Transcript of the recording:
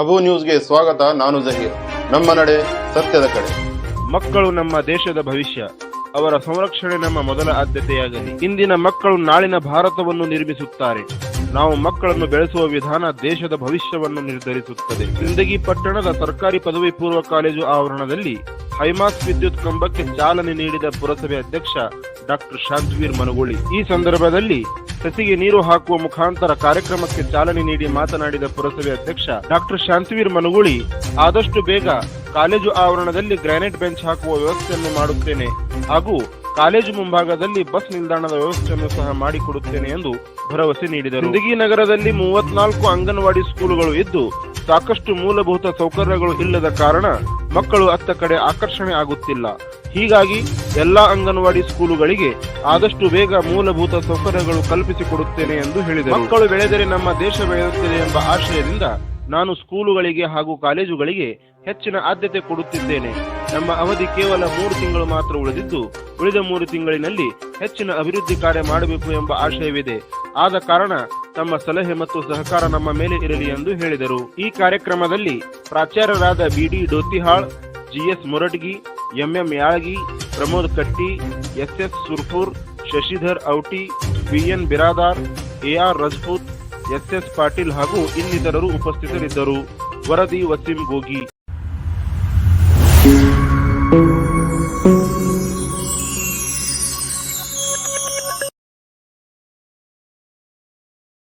ಅಬು ನ್ಯೂಸ್ಗೆ ಸ್ವಾಗತ, ನಾನು ಜಹೀರ್. ನಮ್ಮ ನಡೆ ಸತ್ಯದ ಕಡೆ. ಮಕ್ಕಳು ನಮ್ಮ ದೇಶದ ಭವಿಷ್ಯ. ಅವರ ಸಂರಕ್ಷಣೆ ನಮ್ಮ ಮೊದಲ ಆದ್ಯತೆಯಾಗಲಿ. ಇಂದಿನ ಮಕ್ಕಳು ನಾಳಿನ ಭಾರತವನ್ನು ನಿರ್ಮಿಸುತ್ತಾರೆ. ನಾವು ಮಕ್ಕಳನ್ನು ಬೆಳೆಸುವ ವಿಧಾನ ದೇಶದ ಭವಿಷ್ಯವನ್ನು ನಿರ್ಧರಿಸುತ್ತದೆ. ಸಿಂದಗಿ ಪಟ್ಟಣದ ಸರ್ಕಾರಿ ಪದವಿ ಪೂರ್ವ ಕಾಲೇಜು ಆವರಣದಲ್ಲಿ ಹೈಮಾಸ್ ವಿದ್ಯುತ್ ಕಂಬಕ್ಕೆ ಚಾಲನೆ ನೀಡಿದ ಪುರಸಭೆ ಅಧ್ಯಕ್ಷ ಡಾಕ್ಟರ್ ಶಾಂತವೀರ್ ಮನಗೋಳಿ. ಈ ಸಂದರ್ಭದಲ್ಲಿ ಸಸಿಗೆ ನೀರು ಹಾಕುವ ಮುಖಾಂತರ ಕಾರ್ಯಕ್ರಮಕ್ಕೆ ಚಾಲನೆ ನೀಡಿ ಮಾತನಾಡಿದ ಪುರಸಭೆ ಅಧ್ಯಕ್ಷ ಡಾಕ್ಟರ್ ಶಾಂತವೀರ್ ಮನಗೋಳಿ, ಆದಷ್ಟು ಬೇಗ ಕಾಲೇಜು ಆವರಣದಲ್ಲಿ ಗ್ರಾನೈಟ್ ಬೆಂಚ್ ಹಾಕುವ ವ್ಯವಸ್ಥೆಯನ್ನು ಮಾಡುತ್ತೇನೆ ಹಾಗೂ ಕಾಲೇಜು ಮುಂಭಾಗದಲ್ಲಿ ಬಸ್ ನಿಲ್ದಾಣದ ವ್ಯವಸ್ಥೆಯನ್ನು ಸಹ ಮಾಡಿಕೊಡುತ್ತೇನೆ ಎಂದು ಭರವಸೆ ನೀಡಿದರು. ಸಿಂದಗಿ ನಗರದಲ್ಲಿ ಮೂವತ್ನಾಲ್ಕು ಅಂಗನವಾಡಿ ಸ್ಕೂಲುಗಳು ಇದ್ದು, ಸಾಕಷ್ಟು ಮೂಲಭೂತ ಸೌಕರ್ಯಗಳು ಇಲ್ಲದ ಕಾರಣ ಮಕ್ಕಳು ಅತ್ತ ಕಡೆ ಆಕರ್ಷಣೆ ಆಗುತ್ತಿಲ್ಲ. ಹೀಗಾಗಿ ಎಲ್ಲಾ ಅಂಗನವಾಡಿ ಸ್ಕೂಲುಗಳಿಗೆ ಆದಷ್ಟು ಬೇಗ ಮೂಲಭೂತ ಸೌಕರ್ಯಗಳು ಕಲ್ಪಿಸಿಕೊಡುತ್ತೇನೆ ಎಂದು ಹೇಳಿದರು. ಮಕ್ಕಳು ಬೆಳೆದರೆ ನಮ್ಮ ದೇಶ ಬೆಳೆಯುತ್ತದೆ ಎಂಬ ಆಶಯದಿಂದ ನಾನು ಸ್ಕೂಲುಗಳಿಗೆ ಹಾಗೂ ಕಾಲೇಜುಗಳಿಗೆ ಹೆಚ್ಚಿನ ಆದ್ಯತೆ ಕೊಡುತ್ತಿದ್ದೇನೆ. ನಮ್ಮ ಅವಧಿ ಕೇವಲ ಮೂರು ತಿಂಗಳು ಮಾತ್ರ ಉಳಿದಿದ್ದು, ಉಳಿದ ಮೂರು ತಿಂಗಳಿನಲ್ಲಿ ಹೆಚ್ಚಿನ ಅಭಿವೃದ್ಧಿ ಕಾರ್ಯ ಮಾಡಬೇಕು ಎಂಬ ಆಶಯವಿದೆ. ಆದ ಕಾರಣ ತಮ್ಮ ಸಲಹೆ ಮತ್ತು ಸಹಕಾರ ನಮ್ಮ ಮೇಲೆ ಇರಲಿ ಎಂದು ಹೇಳಿದರು. ಈ ಕಾರ್ಯಕ್ರಮದಲ್ಲಿ ಪ್ರಾಚಾರ್ಯರಾದ B D Dotihal G S Muradgi M M Yalagi, Pramod Katti S S Surpur, Shashidhar Auti B N Biradar A R Rajput S S Patil ಹಾಗೂ ಇನ್ನಿತರರು ಉಪಸ್ಥಿತರಿದ್ದರು. ವರದಿ ವಸೀಂ ಗೋಗಿ